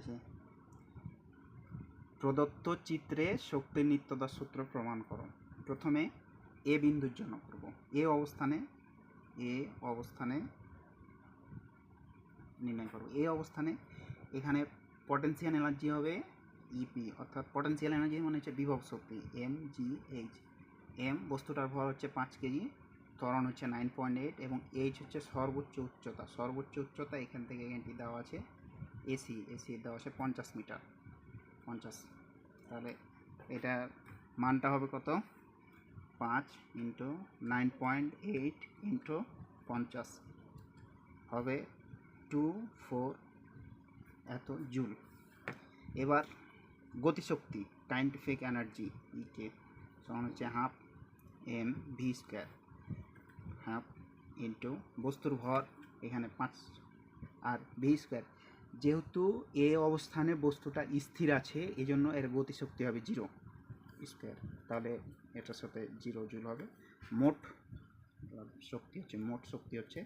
দেখি প্রদত্ত চিত্রে শক্তির নিত্যদার সূত্র প্রমাণ করো। প্রথমে এ বিন্দুর জন্য করব। এ অবস্থানে এ অবস্থানে নির্ণয় করব। এ অবস্থানে এখানে পটেনশিয়াল এনার্জি হবে ইপি অর্থাৎ পটেনশিয়াল এনার্জি মানে হচ্ছে বিভব শক্তি এম জি এইচ এম বস্তুটার ভর হচ্ছে পাঁচ কেজি, ত্বরণ হচ্ছে নাইন পয়েন্ট এইট এবং এইচ হচ্ছে সর্বোচ্চ উচ্চতা। সর্বোচ্চ উচ্চতা এখান থেকে এখানটি দেওয়া আছে। এসি এসি দেওয়া আছে পঞ্চাশ মিটার। পঞ্চাশ। তাহলে এটা মানটা হবে কত? পাঁচ into nine point eight into পঞ্চাশ। হবে টু ফোর। এত জুল। এবার গতিশক্তি কাইন্টিফিক এনার্জি ইকে সমান হচ্ছে half M V square. Half into বস্তুর ভর এখানে পাঁচ। আর ভি স্কোয়ার যেহেতু এ অবস্থানে বস্তুটা স্থির আছে এই জন্য এর গতিশক্তি হবে জিরো স্কোয়ার তাহলে এটার সাথে জিরো জুল হবে। মোট শক্তি হচ্ছে, মোট শক্তি হচ্ছে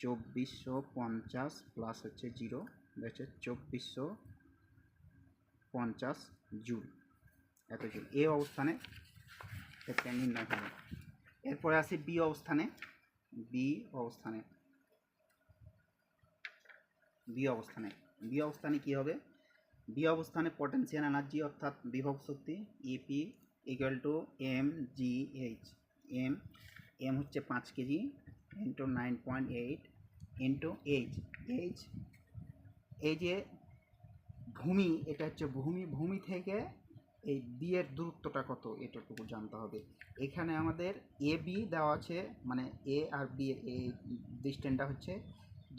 চব্বিশশো পঞ্চাশ প্লাস হচ্ছে জিরো হচ্ছে চব্বিশশো পঞ্চাশ জুল এত জুল এ অবস্থানে নির্ণয় হবে এরপরে আসি বি অবস্থানে। বি অবস্থানে। বি অবস্থানে বি অবস্থানে কি হবে? বি অবস্থানে পটেনশিয়াল এনার্জি অর্থাৎ বিভব শক্তি EP equal to M G H M M হচ্ছে পাঁচ KG into nine point eight into H H এই যে ভূমি, এটা হচ্ছে ভূমি ভূমি থেকে এই বি এর দূরত্বটা কত? এটুকু জানতে হবে। এখানে আমাদের এ বি দেওয়া আছে মানে এ আর বি এই ডিস্টেন্সটা হচ্ছে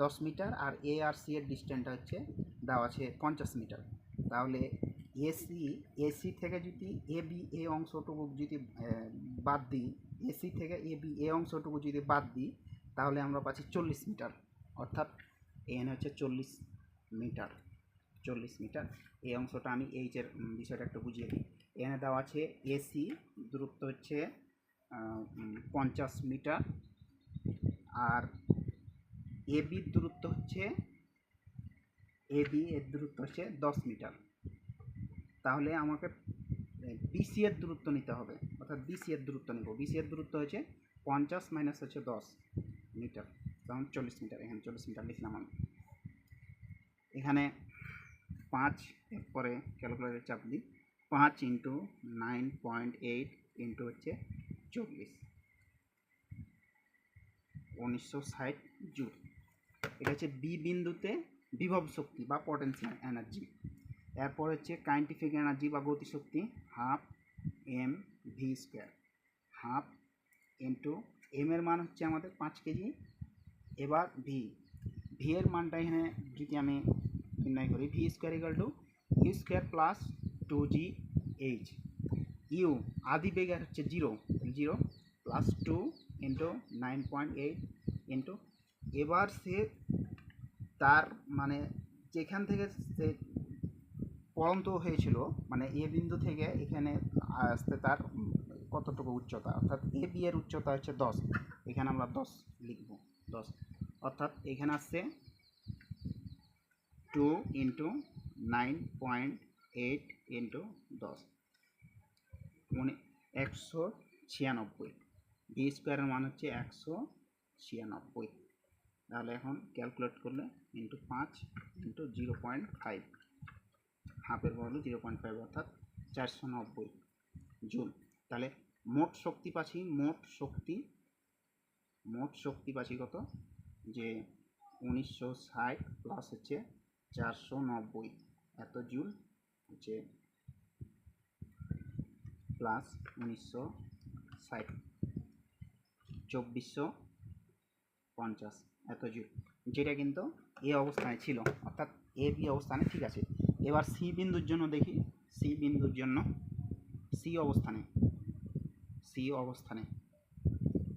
দশ মিটার আর এ আর সি এর ডিস্টেন্সটা হচ্ছে, দেওয়া আছে পঞ্চাশ মিটার। তাহলে এসি এসি থেকে যদি এ বি এ অংশটুকু যদি বাদ দিই এসি থেকে এ বি এ অংশটুকু যদি বাদ দিই, তাহলে আমরা পাচ্ছি চল্লিশ মিটার। অর্থাৎ এখানে হচ্ছে চল্লিশ মিটার। চল্লিশ মিটার। এই অংশটা আমি এইচের বিষয়টা একটু বুঝিয়ে দিই। এখানে দেওয়া আছে এসি দূরত্ব হচ্ছে পঞ্চাশ মিটার। আর এবির দূরত্ব হচ্ছে এবি এর দূরত্ব হচ্ছে দশ মিটার। তাহলে আমাকে বিসি এর দূরত্ব নিতে হবে, অর্থাৎ বিসি এর দূরত্ব নেব। বিসি এর দূরত্ব হচ্ছে পঞ্চাশ মাইনাস হচ্ছে দশ মিটার। তখন চল্লিশ মিটার, এখানে চল্লিশ মিটার লিখলাম আমি। এখানে পাঁচ, এরপরে ক্যালকুলেটার চাপ দিই। পাঁচ into nine point eight into হচ্ছে চব্বিশ উনিশশো ষাট জুল। এটা হচ্ছে বি বিন্দুতে বিভব শক্তি বা পটেনশিয়াল এনার্জি এরপর হচ্ছে কাইন্টিফিক এনার্জি বা গতিশক্তি half M V square half into M এর মান হচ্ছে আমাদের পাঁচ কেজি। এবার ভি ভি এর মানটা এখানে যদি আমি নির্ণয় করি V square equal to U square plus two G H U আদি বেগের হচ্ছে zero zero plus two into nine point eight into এবার সে তার মানে যেখান থেকে সে পড়ন্ত হয়েছিল মানে এ বিন্দু থেকে এখানে আসতে তার কতটুকু উচ্চতা? অর্থাৎ এ বি এর উচ্চতা হচ্ছে দশ। এখানে আমরা দশ লিখব, দশ। অর্থাৎ এখানে আসছে two into nine point eight into দশ। মানে একশো ছিয়ানব্বই। বি স্কোয়ারের মান হচ্ছে একশো ছিয়ানব্বই। তাহলে এখন ক্যালকুলেট করলে ইন্টু পাঁচ ইন্টু জিরো পয়েন্ট ফাইভ হাফের বদলে জিরো পয়েন্ট ফাইভ অর্থাৎ চারশো নব্বই জুল। তাহলে মোট শক্তি পাচ্ছি, মোট শক্তি মোট শক্তি পাচ্ছি কত? যে উনিশশো ষাট প্লাস হচ্ছে চারশো নব্বই। এত জুল হচ্ছে প্লাস উনিশশো ষাট। চব্বিশশো পঞ্চাশ। এত জুল যেটা কিন্তু এ অবস্থানে ছিল, অর্থাৎ এ, বি অবস্থানে ঠিক আছে। এবার সি বিন্দুর জন্য দেখি, সি বিন্দুর জন্য সি অবস্থানে সি অবস্থানে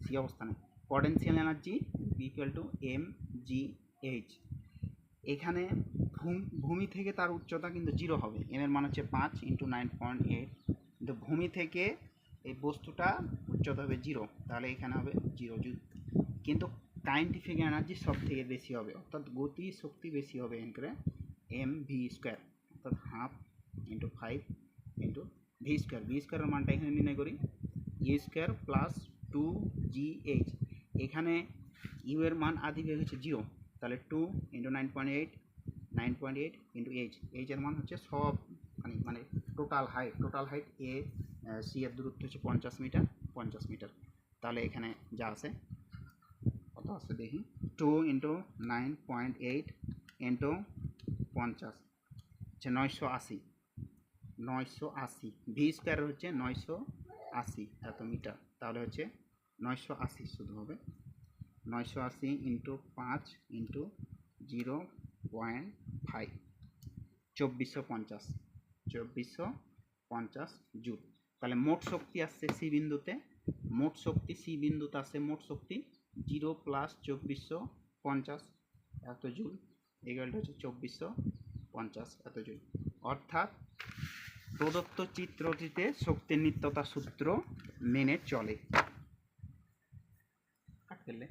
সি অবস্থানে। Potential energy equal to M G H এখানে ভূম- থেকে তার উচ্চতা কিন্তু জিরো হবে। এম এর মান হচ্ছে পাঁচ ইন্টু নাইন পয়েন্ট এইট কিন্তু ভূমি থেকে এই বস্তুটা উচ্চতা হবে জিরো তাহলে এখানে হবে জিরো কিন্তু কাইন্টিফিক এনার্জি সব থেকে বেশি হবে, অর্থাৎ গতি শক্তি বেশি হবে এখানে এম ভি স্কোয়ার অর্থাৎ half into five into V square V স্কোয়ারের মানটা এখানে নির্ণয় করি U square plus two G H এখানে ইউ এর মান আদি বের হচ্ছে জিরো তাহলে two into nine point eight nine point eight into H এইচের মান হচ্ছে সব মানে মানে total height total height A C এর দূরত্ব হচ্ছে পঞ্চাশ মিটার পঞ্চাশ মিটার তাহলে এখানে যা আছে আছে দেখি two into nine point eight into পঞ্চাশ, হচ্ছে নয়শো আশি নয়শো আশি ভি স্কোয়ার হচ্ছে নয়শো আশি এত মিটার তাহলে হচ্ছে নয়শো আশি শুধু হবে, নয়শো আশি ইন্টু পাঁচ ইন্টু জিরো পয়েন্ট ফাইভ চব্বিশশো পঞ্চাশ চব্বিশশো পঞ্চাশ জুল, তাহলে মোট শক্তি আসছে সি বিন্দুতে, মোট শক্তি সি বিন্দুতে আসছে মোট শক্তি জিরো প্লাস চব্বিশশো পঞ্চাশ, এত জুল। এগালটা হচ্ছে চব্বিশশো পঞ্চাশ, এত জুল। অর্থাৎ প্রদত্ত চিত্রটিতে শক্তির নিত্যতা সূত্র মেনে চলে। কাট ফেললে।